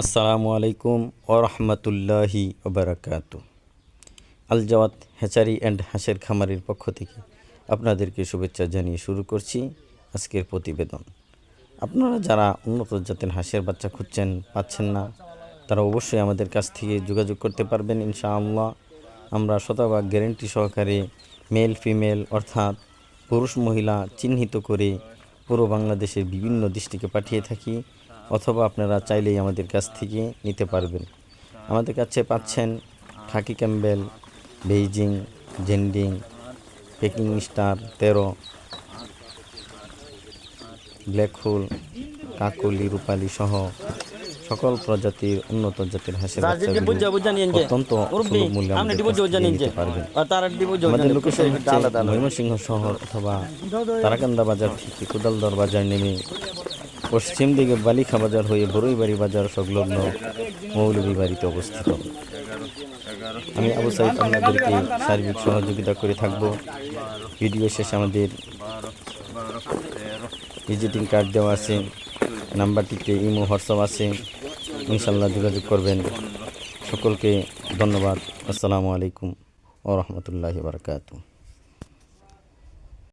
আসসালামু আলাইকুম ওরহমতুল্লাহি ওবরাকাত আলজাওয়াত হ্যাচারি অ্যান্ড হাঁসের খামারের পক্ষ থেকে আপনাদেরকে শুভেচ্ছা জানিয়ে শুরু করছি আজকের প্রতিবেদন। আপনারা যারা উন্নত জাতের হাঁসের বাচ্চা খুঁজছেন পাচ্ছেন না, তারা অবশ্যই আমাদের কাছ থেকে যোগাযোগ করতে পারবেন ইনশাআল্লাহ। আমরা শতভাগ গ্যারেন্টি সহকারে মেল, ফিমেল অর্থাৎ পুরুষ, মহিলা চিহ্নিত করে পুরো বাংলাদেশের বিভিন্ন দৃষ্টিকে পাঠিয়ে থাকি। অথবা আপনারা চাইলেই আমাদের কাছ থেকে নিতে পারবেন। আমাদের কাছে পাচ্ছেন khaki Campbell Beijing Jinding Pekin star তেরো ব্ল্যাক হোল কাকলি রূপালি সহ সকল প্রজাতির উন্নত জাতির হাঁসের অত্যন্ত মূল্যে নিতে পারবেন। আমাদের লোকেশন হচ্ছে ময়মনসিংহ শহর অথবা তারাকান্দা বাজার থেকে কোদালদর বাজার নেমে পশ্চিম দিকে বালিখা বাজার হয়ে বড়ইবাড়ি বাজার সংলগ্ন মৌলভী বাড়িতে অবস্থিত। আমি আবু সাইদ আপনাদেরকে সার্বিক সহযোগিতা করে থাকব। ভিডিও শেষে আমাদের ভিজিটিং কার্ড দেওয়া আছে, নাম্বারটিতে ইমো, হোয়াটসঅ্যাপ আছে। ইনশাল্লাহ যোগাযোগ করবেন। সকলকে ধন্যবাদ। আসসালামু আলাইকুম ও রহমতুল্লাহি বারকাতু